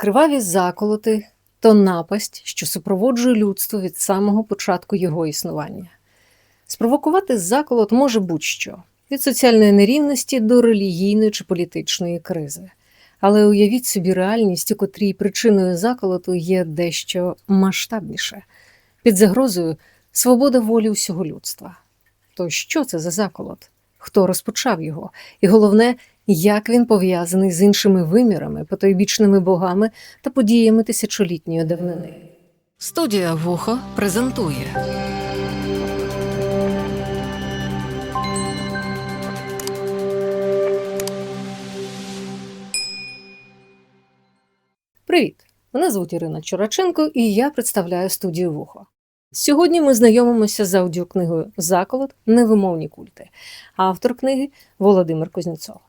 Криваві заколоти то напасть, що супроводжує людство від самого початку його існування. Спровокувати заколот може будь-що від соціальної нерівності до релігійної чи політичної кризи. Але уявіть собі реальність, у котрій причиною заколоту є дещо масштабніше під загрозою свобода волі усього людства. То що це за заколот? Хто розпочав його? І головне, як він пов'язаний з іншими вимірами, потойбічними богами та подіями тисячолітньої давнини. Студія Вухо презентує. Привіт! Мене звуть Ірина Чураченко, і я представляю студію Вухо. Сьогодні ми знайомимося з аудіокнигою Заколот Невимовні культи, автор книги Володимир Кузнєцов.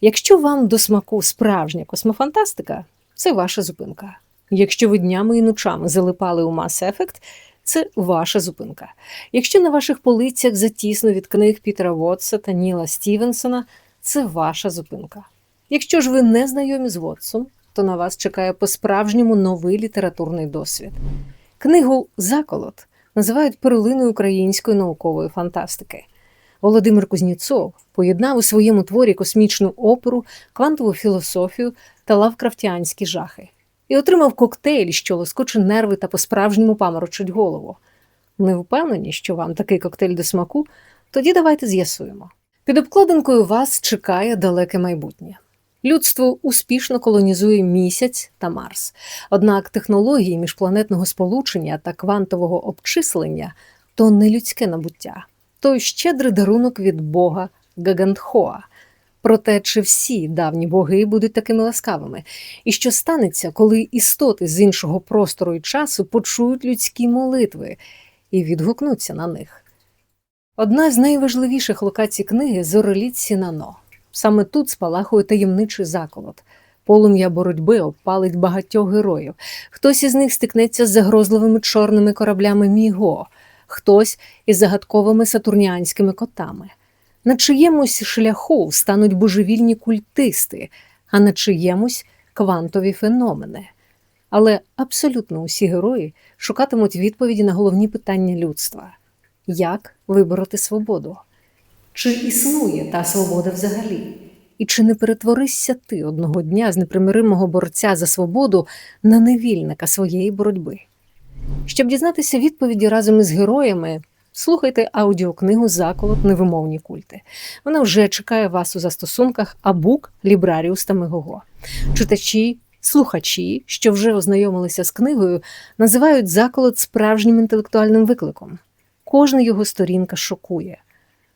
Якщо вам до смаку справжня космофантастика, це ваша зупинка. Якщо ви днями і ночами залипали у Mass Effect, це ваша зупинка. Якщо на ваших полицях затісно від книг Пітера Вотса та Ніла Стівенсона, це ваша зупинка. Якщо ж ви не знайомі з Вотсом, то на вас чекає по-справжньому новий літературний досвід. Книгу Заколот називають перлиною української наукової фантастики. Володимир Кузнєцов поєднав у своєму творі космічну оперу, квантову філософію та лавкрафтіанські жахи і отримав коктейль, що лоскоче нерви та по-справжньому паморочить голову. Не впевнені, що вам такий коктейль до смаку? Тоді давайте з'ясуємо. Під обкладинкою вас чекає далеке майбутнє. Людство успішно колонізує місяць та Марс. Однак технології міжпланетного сполучення та квантового обчислення то не людське набуття, то щедрий дарунок від Бога Гагантхоа. Проте, чи всі давні боги будуть такими ласкавими, і що станеться, коли істоти з іншого простору і часу почують людські молитви і відгукнуться на них? Одна з найважливіших локацій книги зореліт Сінано. Саме тут спалахує таємничий заколот. Полум'я боротьби обпалить багатьох героїв. Хтось із них стикнеться з загрозливими чорними кораблями Міго, хтось із загадковими сатурніанськими котами. На чиємусь шляху стануть божевільні культисти, а на чиємусь квантові феномени. Але абсолютно усі герої шукатимуть відповіді на головні питання людства: як вибороти свободу? Чи існує та свобода взагалі? І чи не перетворишся ти одного дня з непримиримого борця за свободу на невільника своєї боротьби? Щоб дізнатися відповіді разом із героями, слухайте аудіокнигу Заколот Невимовні культи. Вона вже чекає вас у застосунках Абук, Лібраріус та Мегого. Читачі, слухачі, що вже ознайомилися з книгою, називають заколот справжнім інтелектуальним викликом. Кожна його сторінка шокує.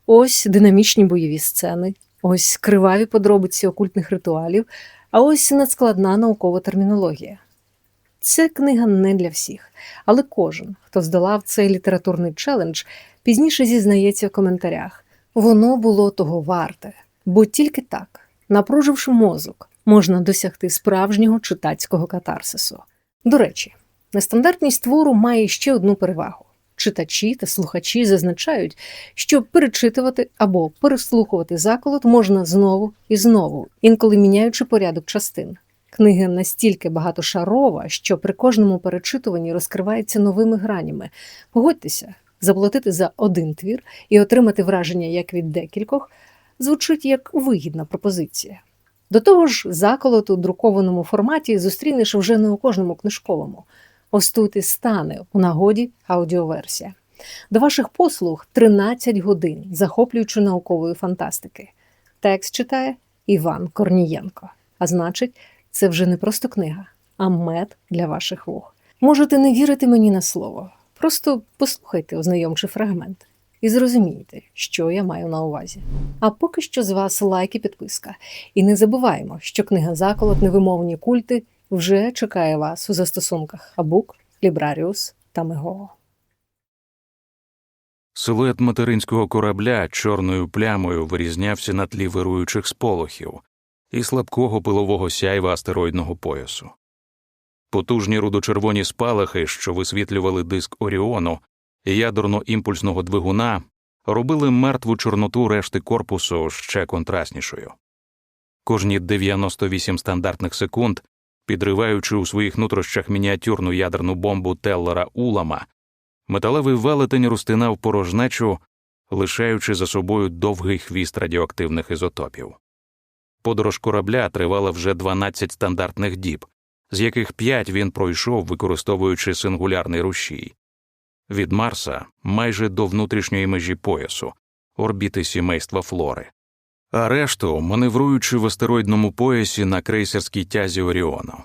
Ось динамічні бойові сцени, ось криваві подробиці окультних ритуалів, а ось надскладна наукова термінологія. Ця книга не для всіх, але кожен, хто здолав цей літературний челендж, пізніше зізнається в коментарях. Воно було того варте, бо тільки так, напруживши мозок, можна досягти справжнього читацького катарсису. До речі, нестандартність твору має ще одну перевагу. Читачі та слухачі зазначають, що перечитувати або переслухувати заколот можна знову і знову, інколи міняючи порядок частин. Книга настільки багатошарова, що при кожному перечитуванні розкривається новими гранями. Погодьтеся, заплатити за один твір і отримати враження як від декількох звучить як вигідна пропозиція. До того ж, заколот у друкованому форматі зустрінеш вже не у кожному книжковому. Ось тут і стане у нагоді аудіоверсія. До ваших послуг 13 годин захоплюючи наукової фантастики. Текст читає Іван Корнієнко. А значить, це вже не просто книга, а мед для ваших вух. Можете не вірити мені на слово. Просто послухайте ознайомчий фрагмент і зрозумієте, що я маю на увазі. А поки що з вас лайк і підписка. І не забуваємо, що книга Заколот Невимовні культи вже чекає вас у застосунках Абук, Лібраріус та Мего. Силует материнського корабля чорною плямою вирізнявся на тлі вируючих сполохів і слабкого пилового сяйва астероїдного поясу. Потужні рудочервоні спалахи, що висвітлювали диск Оріону і ядерно-імпульсного двигуна, робили мертву чорноту решти корпусу ще контрастнішою. Кожні 98 стандартних секунд Підриваючи у своїх нутрощах мініатюрну ядерну бомбу Теллера Улама, металевий велетень розтинав порожнечу, лишаючи за собою довгий хвіст радіоактивних ізотопів. Подорож корабля тривала вже 12 стандартних діб, з яких 5 він пройшов, використовуючи сингулярний рушій. Від Марса майже до внутрішньої межі поясу, орбіти сімейства Флори, а решту маневруючи в астероїдному поясі на крейсерській тязі Оріону.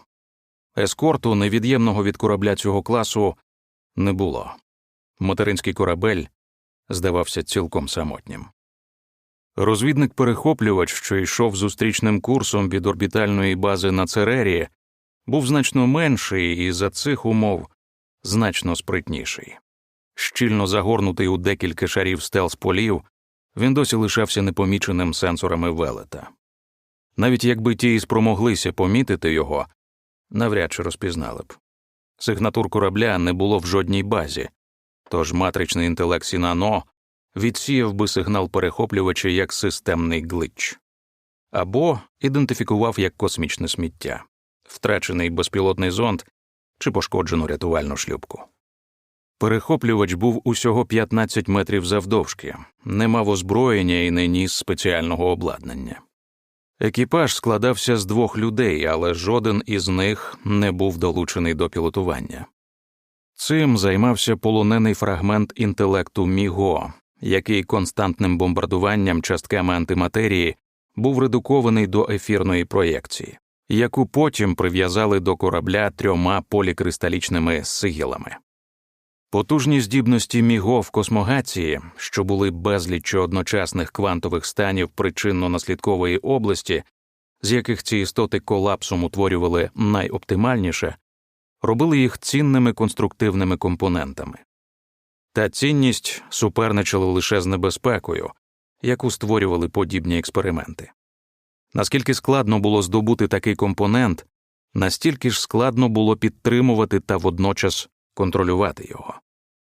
Ескорту, невід'ємного від корабля цього класу, не було. Материнський корабель здавався цілком самотнім. Розвідник-перехоплювач, що йшов зустрічним курсом від орбітальної бази на Церері, був значно менший і за цих умов значно спритніший. Щільно загорнутий у декілька шарів стелс полів, він досі лишався непоміченим сенсорами велета. Навіть якби ті і спромоглися помітити його, навряд чи розпізнали б. Сигнатур корабля не було в жодній базі, тож матричний інтелект Сінано відсіяв би сигнал перехоплювача як системний глич або ідентифікував як космічне сміття, втрачений безпілотний зонд чи пошкоджену рятувальну шлюпку. Перехоплювач був усього 15 метрів завдовжки, не мав озброєння і не ніс спеціального обладнання. Екіпаж складався з двох людей, але жоден із них не був долучений до пілотування. Цим займався полонений фрагмент інтелекту Міго, який константним бомбардуванням частками антиматерії був редукований до ефірної проєкції, яку потім прив'язали до корабля трьома полікристалічними сигілами. Потужні здібності Міго в космогації, що були безліччю одночасних квантових станів причинно-наслідкової області, з яких ці істоти колапсом утворювали найоптимальніше, робили їх цінними конструктивними компонентами. Та цінність суперничала лише з небезпекою, яку створювали подібні експерименти. Наскільки складно було здобути такий компонент, настільки ж складно було підтримувати та водночас контролювати його.